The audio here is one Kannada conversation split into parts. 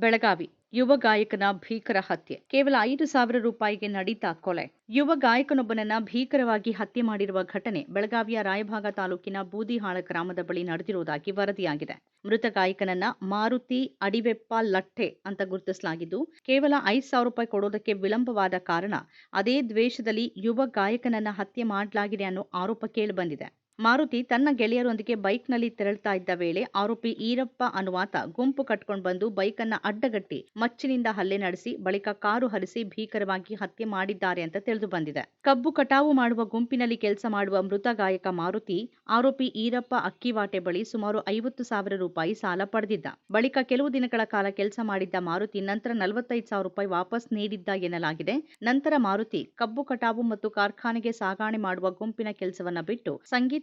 ಬೆಳಗಾವಿ ಯುವ ಗಾಯಕನ ಭೀಕರ ಹತ್ಯೆ. ಕೇವಲ ಐದು ಸಾವಿರ ರೂಪಾಯಿಗೆ ನಡೀತಾ ಕೊಲೆ. ಯುವ ಗಾಯಕನೊಬ್ಬನನ್ನ ಭೀಕರವಾಗಿ ಹತ್ಯೆ ಮಾಡಿರುವ ಘಟನೆ ಬೆಳಗಾವಿಯ ರಾಯಭಾಗ ತಾಲೂಕಿನ ಬೂದಿಹಾಳ ಗ್ರಾಮದ ಬಳಿ ನಡೆದಿರುವುದಾಗಿ ವರದಿಯಾಗಿದೆ. ಮೃತ ಗಾಯಕನನ್ನ ಮಾರುತಿ ಅಡಿವೆಪ್ಪ ಲಟ್ಟೆ ಅಂತ ಗುರುತಿಸಲಾಗಿದ್ದು, ಕೇವಲ ಐದು ಸಾವಿರ ರೂಪಾಯಿ ಕೊಡೋದಕ್ಕೆ ವಿಳಂಬವಾದ ಕಾರಣ ಅದೇ ದ್ವೇಷದಲ್ಲಿ ಯುವ ಗಾಯಕನನ್ನ ಹತ್ಯೆ ಮಾಡಲಾಗಿದೆ ಅನ್ನೋ ಆರೋಪ ಕೇಳಿಬಂದಿದೆ ಮಾರುತಿ ತನ್ನ ಗೆಳೆಯರೊಂದಿಗೆ ಬೈಕ್ನಲ್ಲಿ ತೆರಳುತ್ತಾ ಇದ್ದ ವೇಳೆ ಆರೋಪಿ ಈರಪ್ಪ ಅನುವಾತ ಗುಂಪು ಕಟ್ಕೊಂಡು ಬಂದು ಬೈಕನ್ನ ಅಡ್ಡಗಟ್ಟಿ ಮಚ್ಚಿನಿಂದ ಹಲ್ಲೆ ನಡೆಸಿ ಬಳಿಕ ಕಾರು ಹರಿಸಿ ಭೀಕರವಾಗಿ ಹತ್ಯೆ ಮಾಡಿದ್ದಾರೆ ಅಂತ ತಿಳಿದು ಬಂದಿದೆ. ಕಬ್ಬು ಕಟಾವು ಮಾಡುವ ಗುಂಪಿನಲ್ಲಿ ಕೆಲಸ ಮಾಡುವ ಮೃತ ಗಾಯಕ ಮಾರುತಿ, ಆರೋಪಿ ಈರಪ್ಪ ಅಕ್ಕಿವಾಟೆ ಬಳಿ ಸುಮಾರು ಐವತ್ತು ಸಾವಿರ ರೂಪಾಯಿ ಸಾಲ ಪಡೆದಿದ್ದ. ಬಳಿಕ ಕೆಲವು ದಿನಗಳ ಕಾಲ ಕೆಲಸ ಮಾಡಿದ್ದ ಮಾರುತಿ ನಂತರ ನಲವತ್ತೈದು ಸಾವಿರ ರೂಪಾಯಿ ವಾಪಸ್ ನೀಡಿದ್ದ ಎನ್ನಲಾಗಿದೆ. ನಂತರ ಮಾರುತಿ ಕಬ್ಬು ಕಟಾವು ಮತ್ತು ಕಾರ್ಖಾನೆಗೆ ಸಾಗಾಣೆ ಮಾಡುವ ಗುಂಪಿನ ಕೆಲಸವನ್ನ ಬಿಟ್ಟು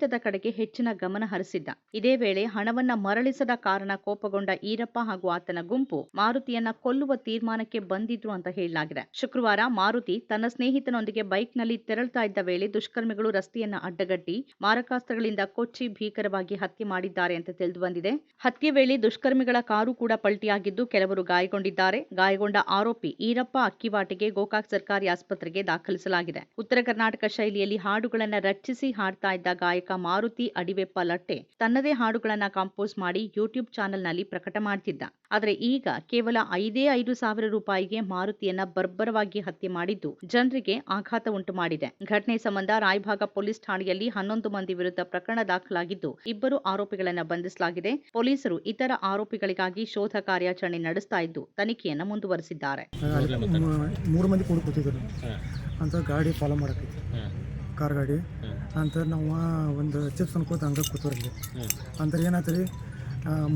ಸಂಗೀತದ ಕಡೆಗೆ ಹೆಚ್ಚಿನ ಗಮನ ಹರಿಸಿದ್ದ. ಇದೇ ವೇಳೆ ಹಣವನ್ನ ಮರಳಿಸದ ಕಾರಣ ಕೋಪಗೊಂಡ ಈರಪ್ಪ ಹಾಗೂ ಆತನ ಗುಂಪು ಮಾರುತಿಯನ್ನ ಕೊಲ್ಲುವ ತೀರ್ಮಾನಕ್ಕೆ ಬಂದಿದ್ರು ಅಂತ ಹೇಳಲಾಗಿದೆ. ಶುಕ್ರವಾರ ಮಾರುತಿ ತನ್ನ ಸ್ನೇಹಿತನೊಂದಿಗೆ ಬೈಕ್ನಲ್ಲಿ ತೆರಳುತ್ತಾ ಇದ್ದ ವೇಳೆ ದುಷ್ಕರ್ಮಿಗಳು ರಸ್ತೆಯನ್ನ ಅಡ್ಡಗಟ್ಟಿ ಮಾರಕಾಸ್ತ್ರಗಳಿಂದ ಕೊಚ್ಚಿ ಭೀಕರವಾಗಿ ಹತ್ಯೆ ಮಾಡಿದ್ದಾರೆ ಅಂತ ತಿಳಿದು ಬಂದಿದೆ ಹತ್ಯೆ ವೇಳೆ ದುಷ್ಕರ್ಮಿಗಳ ಕಾರು ಕೂಡ ಪಲ್ಟಿಯಾಗಿದ್ದು ಕೆಲವರು ಗಾಯಗೊಂಡಿದ್ದಾರೆ. ಗಾಯಗೊಂಡ ಆರೋಪಿ ಈರಪ್ಪ ಅಕ್ಕಿವಾಟಿಗೆ ಗೋಕಾಕ್ ಸರ್ಕಾರಿ ಆಸ್ಪತ್ರೆಗೆ ದಾಖಲಿಸಲಾಗಿದೆ. ಉತ್ತರ ಕರ್ನಾಟಕ ಶೈಲಿಯಲ್ಲಿ ಹಾಡುಗಳನ್ನು ರಚಿಸಿ ಹಾಡ್ತಾ ಇದ್ದ ಗಾಯಕ ಮಾರುತಿ ಅಡಿವೆಪ್ಪ ಲಟ್ಟೆ ತನ್ನದೇ ಹಾಡುಗಳನ್ನ ಕಾಂಪೋಸ್ ಮಾಡಿ ಯೂಟ್ಯೂಬ್ ಚಾನೆಲ್ನಲ್ಲಿ ಪ್ರಕಟ ಮಾಡ್ತಿದ್ದ. ಆದರೆ ಈಗ ಕೇವಲ ಐದೇ ಐದು ಸಾವಿರ ರೂಪಾಯಿಗೆ ಮಾರುತಿಯನ್ನ ಬರ್ಬರವಾಗಿ ಹತ್ಯೆ ಮಾಡಿದ್ದು ಜನರಿಗೆ ಆಘಾತ ಉಂಟು ಮಾಡಿದೆ. ಘಟನೆ ಸಂಬಂಧ ರಾಯಭಾಗ ಪೊಲೀಸ್ ಠಾಣೆಯಲ್ಲಿ ಹನ್ನೊಂದು ಮಂದಿ ವಿರುದ್ಧ ಪ್ರಕರಣ ದಾಖಲಾಗಿದ್ದು ಇಬ್ಬರು ಆರೋಪಿಗಳನ್ನ ಬಂಧಿಸಲಾಗಿದೆ. ಪೊಲೀಸರು ಇತರ ಆರೋಪಿಗಳಿಗಾಗಿ ಶೋಧ ಕಾರ್ಯಾಚರಣೆ ನಡೆಸ್ತಾ ಇದ್ದು ತನಿಖೆಯನ್ನು ಮುಂದುವರೆಸಿದ್ದಾರೆ. ಮೂರು ಮಂದಿ ಅಂತ ಗಾಡಿ ಫಾಲೋ ಮಾಡಕ್ಕೆ ಕಾರ್ ಗಾಡಿ. ಅಂತ ನಾವು ಒಂದು ಚಿಪ್ಸ್ ಅನ್ಕೋತ ಹಂಗೆ ಕೂತವ್ರಲ್ಲಿ ಅಂತ ಏನಾಯ್ತು ರೀ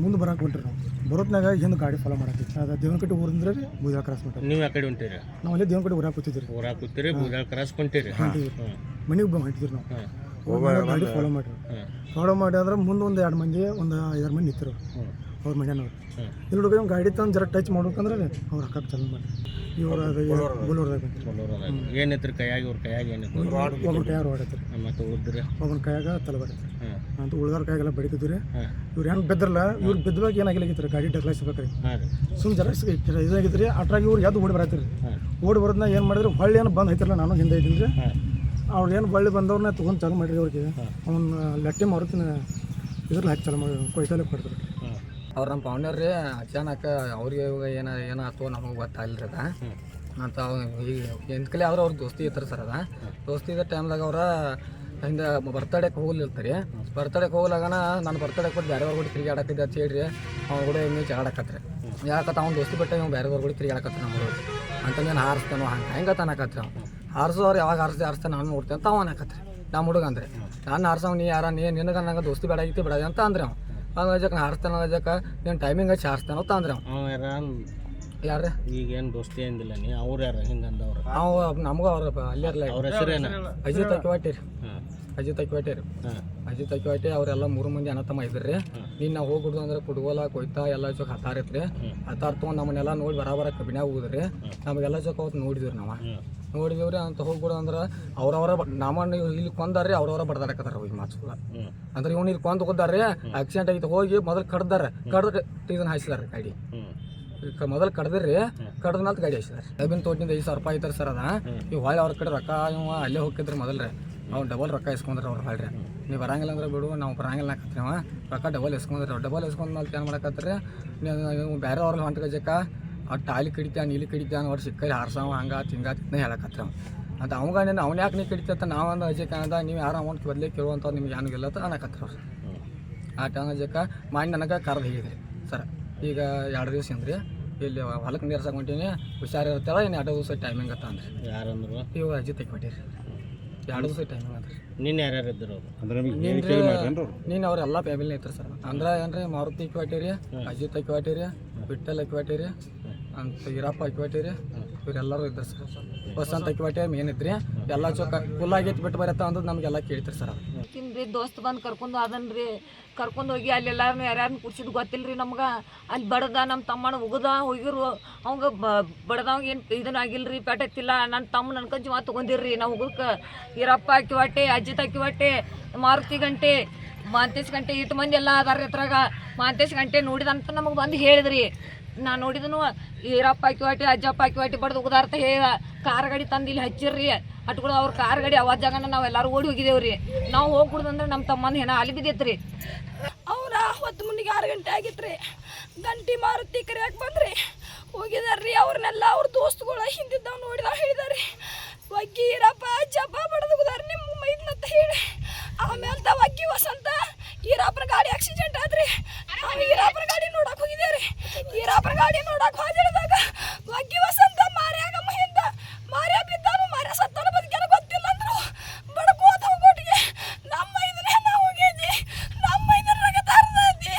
ಮುಂದೆ ಬರಕ್ಕೆ ಹೊಂಟ್ರಿ ನಾವು. ಬರೋತ್ನಾಗ ಹಿಂದೆ ಗಾಡಿ ಫಾಲೋ ಮಾಡಿ ಅದು ದೇವನಕಟ್ಟಿ ಊರಿಂದ ರೀ ಬೂದಾ ಕ್ರಾಸ್ ಮಾಡ್ರಿ. ನೀವು ಆ ಕಡೆ ಹೊಂಟಿರಿ? ನಾವು ಅಲ್ಲೇ ದೇವನಕಟ್ಟಿ ಊರಾಗ ಕೂತಿದ್ರಿ ಊರಾಗ ಕೂತಿರಿ ಬೂದಾಳ ಕ್ರಾಸ್ ಕೊಂಟಿರಿ ಹೊಂಟಿದ್ರಿ ಮನೆಗೆ ಹೊಂಟಿದ್ರಿ ನಾವು. ಗಾಡಿ ಫಾಲೋ ಮಾಡಿ ಫಾಲೋ ಮಾಡಿ ಆದ್ರೆ ಮುಂದೆ ಒಂದು ಎರಡು ಮಂದಿ ಒಂದು ಐದಾರು ಮಂದಿ ನಿಂತಿರು ಅವ್ರ ಮನೆಯವ್ರು. ಇಲ್ಲಿ ಹುಡುಗ ಗಾಡಿ ತಂದು ಜರ ಟಚ್ ಮಾಡ್ಬೇಕಂದ್ರೆ ಅವ್ರ ಅಕ್ಕ ಚಾಲು ಮಾಡಿ ಇವ್ರು ಬೋಲೋರ್ದಾಗ. ಏನಿತ್ರಿ ಕೈಯಾಗಿ ಇವ್ರ ಕೈಯಾಗಿ ಏನಿತ್ತು ಒಬ್ಬನ ಕೈಯಾಗ ಹೊಡೈತ್ರಿ ಮತ್ತೆ ಉಳಿದ್ರೆ ಒಬ್ಬನ ಕೈಯಾಗ ತಲೆ ಹಾಂ ಅಂತ ಉಳ್ದಾರ ಕೈಯಾಗೆಲ್ಲ ಬಡಿತಿದ್ರಿ. ಇವ್ರು ಹೆಂಗೆ ಬೆದ್ರಲ್ಲ ಇವ್ರು ಬಿದ್ದಾಗ ಏನಾಗಿಲ್ಲಾಗಿತ್ತು ಗಾಡಿ ಡಕ್ಲಾಯಿಸ್ಬೇಕ್ರಿ ಸುಮ್ ಜರ ಇದಾಗಿತ್ತು ರೀ ಅಟ್ರಾಗಿ ಇವ್ರು ಎದ್ದು ಓಡಿ ಬರತ್ತಿರಿ. ಹಾಂ ಓಡಿ ಬರೋದನ್ನ ಏನು ಮಾಡಿದ್ರು ಹೊಳ್ಳಿ ಏನು ಬಂದು ಐತಿರಲ್ಲ ನಾನು ಹಿಂದೆ ಇದ್ದೀನಿ ರೀ. ಅವ್ರು ಏನು ಬಳ್ಳಿ ಬಂದವ್ರನ್ನ ತೊಗೊಂಡು ಚಾಲು ಮಾಡಿರಿ ಅವ್ರಿಗೆ. ಅವ್ನ ಲಟ್ಟಿ ಮಾರುತಿನ ಇದ್ರಲ್ಲಿ ಹಾಕಿ ಚಾಲು ಮಾಡಿ ಕೊಯ್ತಾಲೆ ಕೊಡ್ತಾರೆ. ಅವ್ರು ನಮ್ಮ ಪೌಂಡರ್ ರೀ ಅಚಾನಕ ಅವ್ರಿಗೆ ಇವಾಗ ಏನ ಏನಾಯ್ತು ನಮಗೆ ಗೊತ್ತಾಗಲಿಲ್ಲ ರೀ ಅದ ಅಂತ ಈಗ ಎಂತ ಆದ್ರೆ ಅವ್ರ ದೋಸ್ತಿ ಇರ್ತಾರೆ ಸರ್ ಅದ. ದೋಸ್ತಿ ಇದ್ದ ಟೈಮ್ದಾಗ ಅವ್ರ ಹಿಂದೆ ಬರ್ತಡೇಗೆ ಹೋಗ್ಲಿರ್ತಾರೆ ಬರ್ತಡೇಗೆ ಹೋಗ್ಲಾಗನ ನಾನು ಬರ್ತಡೇ ಕೊಟ್ಟು ಬೇರೆಯವ್ರ ಕೂಡ ತಿರುಗಾಡಕ್ಕಿದ್ದೆ ಅಂತ ಹೇಳ್ರಿ. ಅವ್ನ ಕೂಡ ಎಮ್ಮೆ ಜಗಾಡಕತ್ರಿ ಯಾಕತ್ತ ಅವ್ನ ದೋಸ್ತಿ ಬಿಟ್ಟ ಇವ್ ಬೇರೆಯವ್ರ ಕೂಡ ತಿರುಗಾಡಕತ್ರಿ ನಮ್ಮ ಹುಡುಗ ಅಂತ ನೀನು ಹಾರಿಸ್ತಾನೋ ಹಂಗೆ ಹೆಂಗೆ ತಾನಕತ್ರಿ ಅವ್ನು. ಹಾರಿಸೋರು ಯಾವಾಗ ಹಾರಿಸಿ ಹಾರಿಸ್ತಾನೆ ನಾನು ನೋಡ್ತೇನೆ ಅಂತ ಅವನ ಹಾಕತ್ರಿ ನಮ್ಮ ಹುಡುಗ ಅಂದ್ರೆ. ನಾನು ಹಾರ್ಸವ್ ನೀ ಯಾರ ನೀ ನಿನಗೆ ನಂಗೆ ದೋಸ್ತಿ ಬೇಡ ಐತಿ ಬೇಡ ಅಂತ ಅಂದ್ರೆ ಅವ್ನು. ಹಂಗೆ ಅಜಕ್ಕೆ ನಾ ಹಾರಿಸ್ತಾನ ಅಜಕ್ಕೆ ನೀನು ಟೈಮಿಂಗ್ ಹಚ್ಚಿ ಹಾರಿಸ್ತಾನೋ ಅಂತ ಅಂದ್ರೆ ಅವ್ನು. ಯಾರ? ಈಗ ಏನು ದೋಸ್ತಿ ಏನಿಲ್ಲ ನೀ ಅವ್ರು ಯಾರ? ಹಿಂಗಂದವ್ರು ನಾವು ನಮಗೂ ಅವ್ರ ಅಲ್ಲೇ ಇರಲ್ಲ ಅವ್ರ ಹೆಸರೇನು? ಅಜಿತ್ ಅಕ್ಕಿವಾಟಿ ರೀ. ಹಾಂ. ಅಜಿತ್ ಅಕ್ಕಿವಾಟಿ ರೀ. ಹಾಂ. ಅಜಿತ್ ಅಕ್ಕಿವಾಟಿ ಅವರೆಲ್ಲ ಮೂರು ಮಂದಿ ಅಣ್ಣ ತಮ್ಮ ಇದ್ರಿ ನೀನು ನಾವು ಹೋಗ್ಬಿಡ್ದು ಅಂದ್ರೆ ಕುಡ್ಗೋಲ ಕೊಯ್ತಾ ಎಲ್ಲ ಚೊಕ್ ರೀ ಹತ್ತಾರ ತೊಗೊಂಡು ನಮ್ಮನ್ನೆಲ್ಲ ನೋಡಿ ಬರಾಬರ ಕಬಿನ ಹೋಗುದ್ರಿ. ನಮಗೆಲ್ಲ ಜೊಕ್ ಅವತ್ತು ನೋಡಿದ್ರಿ ನಾವು. ನೋಡಿದೀವ್ರಿ ಅಂತ ಹೋಗ್ಬಿಡ ಅಂದ್ರೆ ಅವ್ರವರ ನಮ್ಮನ್ನ ಇಲ್ಲಿ ಕೊಂದಾರ್ರಿ ಅವ್ರವರ ಬಡ್ದಾಡಕತ್ತಾರ ಹೋಗಿ ಹ್ಞೂ ಅಂದ್ರೆ ಇವ್ನು ಇಲ್ಲಿ ಕೊಂದ್ ಹೋದಾರ್ರಿ ಆಕ್ಸಿಡೆಂಟ್ ಆಗಿತ್ತು ಹೋಗಿ ಮೊದಲು ಕಡ್ದಾರ. ಕಡ್ದ ಇದನ್ನ ಹಾಯಿಸಿದಾರೆ ಗಾಡಿ. ಮೊದಲು ಕಡ್ದಿರ್ರಿ ಕಡ್ದ ಮೇಲೆ ಗಾಡಿ ಹಾಯಿಸಿದಾರೆ ಕಬ್ಬಿನ ತೋಟಿನಿಂದ ಐದು ಸಾವಿರ ರೂಪಾಯಿ ಐತಾರೆ ಸರ್ ಅದ. ಇವ್ ಹೊಳ್ಳಿ ಅವ್ರ ಕಡೆ ರೊಕ್ಕ ಇವ ಅಲ್ಲೇ ಹೋಗಿದ್ರಿ ಮೊದಲ್ರಿ. ಅವ್ನು ಡಬಲ್ ರೊಕ್ಕ ಇಸ್ಕೊಂಡ್ರೆ ಅವ್ರು ಹೊಳ್ರಿ ನೀವು ಬರಂಗಿಲ್ಲ ಅಂದ್ರೆ ಬಿಡು ನಾವು ಬರಂಗಿಲ್ಲ ಹಾಕತ್ರಿ ಅವ. ರೊಕ್ಕ ಡಬಲ್ ಇಸ್ಕೊಂಡ್ರಿ ಡಬಲ್ ಇಸ್ಕೊಂಡ್ ಮೇಲೆ ಏನು ಮಾಡಕತ್ರಿ ನೀವು ಬೇರೆ ಅವ್ರಲ್ಲಿ ಹೊಂಟ ಗಜಕ್ಕ ಅಟ್ಟು ಅಲ್ಲಿ ಕಡಿತಾನ ನೀಲಿ ಕಡಿತಾನ ಅವ್ರು ಸಿಕ್ಕಲ್ಲಿ ಹಾರ್ಸವ ಹಂಗ ತಿಂಗ ತಿನ್ನ ಹೇಳಕತ್ರಿ ಅಂತ ಅವಂಗ ನೀನು ಅವ್ನು ಯಾಕೆ ನೀ ಕಡಿತ ನಾವು ಅಂದ ಅಜಯ್ ಅಂದ ನೀವು ಯಾರು ಅಮೌಂಟ್ ಬದಲೇ ಕೇಳುವಂಥವ್ರು ನಿಮ್ಗೆ ಏನು ಇಲ್ಲ ಅಂತ ಅನ್ನಕತ್ರಿ ಅವ್ರು. ಆ ಟೈಮ್ ಅಜಕ್ಕ ಮಾಡಿ ನನಗೆ ಕರೆದು ಹೇಳಿದ್ರಿ. ಸರ್ ಈಗ ಎರಡು ದಿವಸ ಅಂದ್ರಿ ಇಲ್ಲಿ ಹೊಲಕ್ಕೆ ನೀರ್ಸಕ್ಕೆ ಹೊಂಟೀನಿ ಹುಷಾರಿರ್ತಾಳೆ ಇನ್ನು ಎರಡು ದಿವಸ ಟೈಮಿಂಗ್ ಅಂತ ಅಂದ್ರಿ. ಯಾರಂದ್ರು? ಇವು ಅಜ್ಜಿ ಕೊಟ್ಟಿರಿ ಎರಡು ದಿವಸ ಟೈಮಿಂಗ್ ಅಂತ ನಿನ್ನ ಯಾರ್ಯಾರು ಇದ್ರು ಅಂದ್ರೆ ನೀನು ಅವರೆಲ್ಲ ಅವ್ರೆಲ್ಲ ಫ್ಯಾಮಿಲಿ ಐತ್ರಿ ಸರ್. ಅಂದ್ರೆ ಏನ್ರಿ ಮಾರುತಿ ಇಕ್ವಾಟಿರಿ ಅಜಿತ್ ಇಕ್ವಾಟಿರಿ ವಿಠಲ್ ಇಕ್ವಾಟಿರಿ ಅಂತ ಈರಪ್ಪ ಇಕ್ವಾಟಿರಿ, ಇವರೆಲ್ಲರೂ ಇದ್ರು ಸರ್ ವಸಂತ ಇಕ್ವಾಟಿ ಮೇನ್ ಇದ್ರಿ. ಎಲ್ಲ ಚೌಕ ಫುಲ್ ಆಗೈತಿ ಬಿಟ್ಟು ಬರತ್ತ ಅಂದ್ರೆ ನಮಗೆಲ್ಲ ಕೇಳ್ತೀರಿ ಸರ್ ಅವ್ರು. ತಿನ್ರಿ ದೋಸ್ತ್ ಬಂದು ಕರ್ಕೊಂಡು ಅದನ್ರಿ ಕರ್ಕೊಂಡು ಹೋಗಿ ಅಲ್ಲಿ ಯಾರ್ಯಾರು ಯಾರ್ಯಾರನ್ನ ಕುಡ್ಸಿದ್ ಗೊತ್ತಿಲ್ರಿ ನಮ್ಗೆ. ಅಲ್ಲಿ ಬಡದ ನಮ್ಮ ತಮ್ಮನ ಉಗದ ಹೋಗಿರು. ಅವಂಗ ಬಡದವಂಗ ಏನು ಇದನ್ನ ರೀ ಪೆಟತ್ತಿಲ್ಲ ನನ್ನ ತಮ್ಮ ನನ್ಕ ಜೀವ ತೊಗೊಂಡಿರ್ರಿ ನಾವು ಉಗುದಕ್ಕೆ ಈರಪ್ಪ ಅಕ್ಕಿವಾಟೆ ಅಜ್ಜಿತ್ ಅಕ್ಕಿವಾಟೆ ಮಾರುತಿ ಗಂಟೆ, ಮಾಂತೇಶ್ ಗಂಟೆ ಇಟ್ಟು ಮಂದಿ ಎಲ್ಲ ಅದಾರ ಹತ್ರಾಗ ಮಾಂತೇಶ್ ಗಂಟೆ ನೋಡಿದಂತ ನಮಗೆ ಬಂದು ಹೇಳಿದ್ರಿ. ನಾ ನೋಡಿದನು, ಈರಪ್ಪ ಹಾಕಿ ಅಜ್ಜಪ್ಪ ಹಾಕಿ ಬಡ್ದು ಉಗ್ದಾರ್ತ ಹೇ ಕಾರ್ ಗಾಡಿ ತಂದು ಇಲ್ಲಿ ಹಚ್ಚಿರ್ರಿ. ಅಟ್ಗಳು ಅವ್ರ ಕಾರ್ ಗಾಡಿ ಅವಾಜ್ ಜಾಗನ ನಾವೆಲ್ಲರೂ ಓಡಿ ಹೋಗಿದೇವ್ರಿ. ನಾವು ಹೋಗ್ಬಿಡ್ದಂದ್ರೆ ನಮ್ಮ ತಮ್ಮನ ಹೆಣ ಅಲ್ಲಿ ಬಿದ್ದೈತ್ರಿ. ಅವರ ಹೊತ್ತು ಮುನ್ನಿಗೆ ಆರು ಗಂಟೆ ಆಗಿತ್ರಿ. ಗಂಟಿ ಮಾರುತಿ ಕರಿಯಾಕೆ ಬಂದ್ರಿ. ಹೋಗಿದಾರ್ರಿ ಅವ್ರನ್ನೆಲ್ಲ, ಅವ್ರ ದೋಸ್ತುಗಳ ಹಿಂದಿದ್ದವ್ ನೋಡಿದ ಹೇಳಿದಾರಿ ಒಗ್ಗಿ ಈರಪ್ಪ ಅಜ್ಜಪ್ಪ ಬಡದುಗುದಾರ ನಿಮ್ಮ ಮೈದ್ನಂತ ಹೇಳಿ ಆಮೇಲೆ ತಾವ ಅಗ್ಗಿ ವಸಂತ ಈರಾಪರ ಗಾಡಿ ಆಕ್ಸಿಡೆಂಟ್ ಆದ್ರಿ ನಾವು ಈರಾಪರ ಗಾಡಿ ನೋಡಕ್ ಹೋಗಿದ್ದೇವ್ರಿ ಗಾಡಿ ನೋಡಕ್ ಹೋದಿರದಾಗ ಒಗ್ಗಿ ವಸಂತ ಮಾರ್ಯಾಗ ಮಹಿಂದ ಮಾರ್ಯ ಬಿದ್ದಾನು ಮಾರ್ಯ ಸತ್ತಾನು ಬದುಕ್ಯಾನ ಗೊತ್ತಿಲ್ಲ ಅಂದ್ರು ಬಡ್ಕೋತ ಹೋಗೋಟಿಗೆ ನಮ್ಮ ಇದನ್ನೇ ನಾವು ಹೋಗಿದ್ವಿ. ನಮ್ಮ ಇದನ್ನ ರಗತಾರ್ದಿ